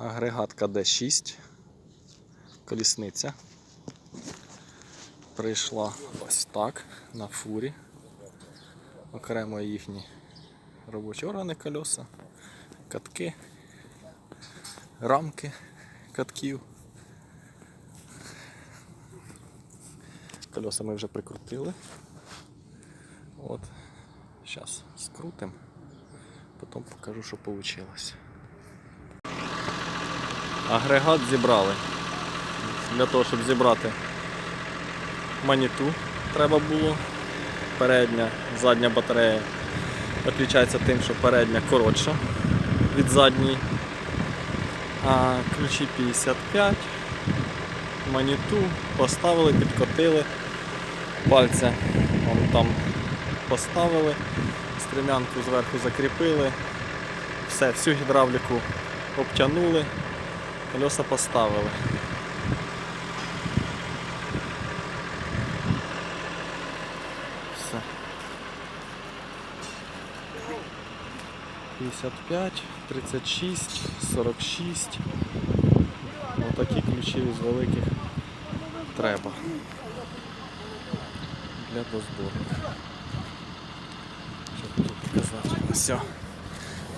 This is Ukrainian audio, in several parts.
Агрегат КД6. Колісниця. Прийшла ось так на фурі. Окремо їхні робочі органи колеса, катки, рамки катків. Колеса ми вже прикрутили. От. Зараз скрутимо, потім покажу, що вийшло. Агрегат зібрали. Для того, щоб зібрати маніту, треба було. Передня, задня батарея відрізняється тим, що передня коротша від задньої. А ключі 55, маніту поставили, підкотили, пальця вон там поставили, стрімянку зверху закріпили, все, всю гідравліку обтянули, колеса поставили. Все. 55, 36, 46. Отакі ключі з великих треба для дозбору. Що тут показати? Все.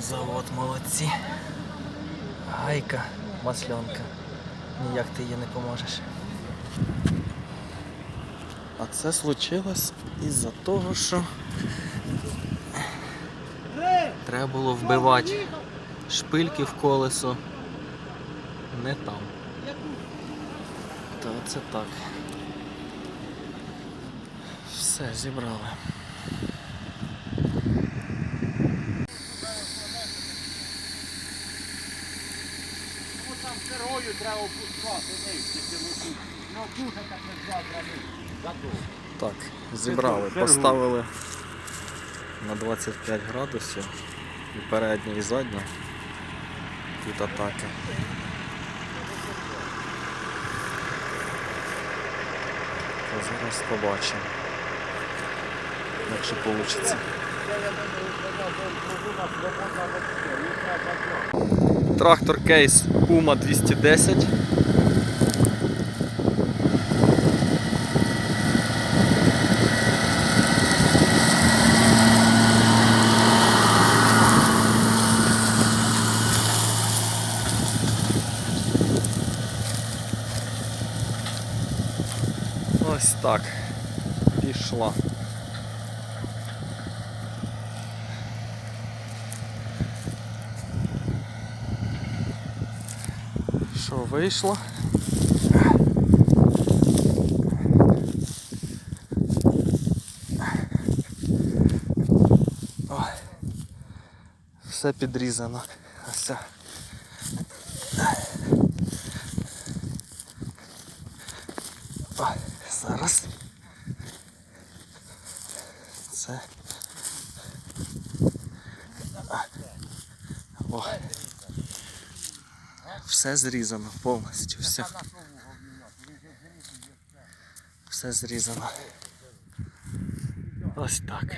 Завод молодці. Гайка, маслянка. Ніяк ти їй не поможеш. А це случилось із-за того, що треба було вбивати шпильки в колесо. Не там. Та це так. Все, зібрали. Сирою треба опускати нижче цілу Ну дуже так не задовго. Так, зібрали, поставили на 25 градусів і передня, і задня від атаки. Та зараз побачимо, якщо вийде. Трактор кейс Puma 210. Ось так. Пішла. Що вийшло? О, все підрізано. Ось. О, зараз. Це. О. Все зрізано повністю. Все. Все зрізано. Ось так.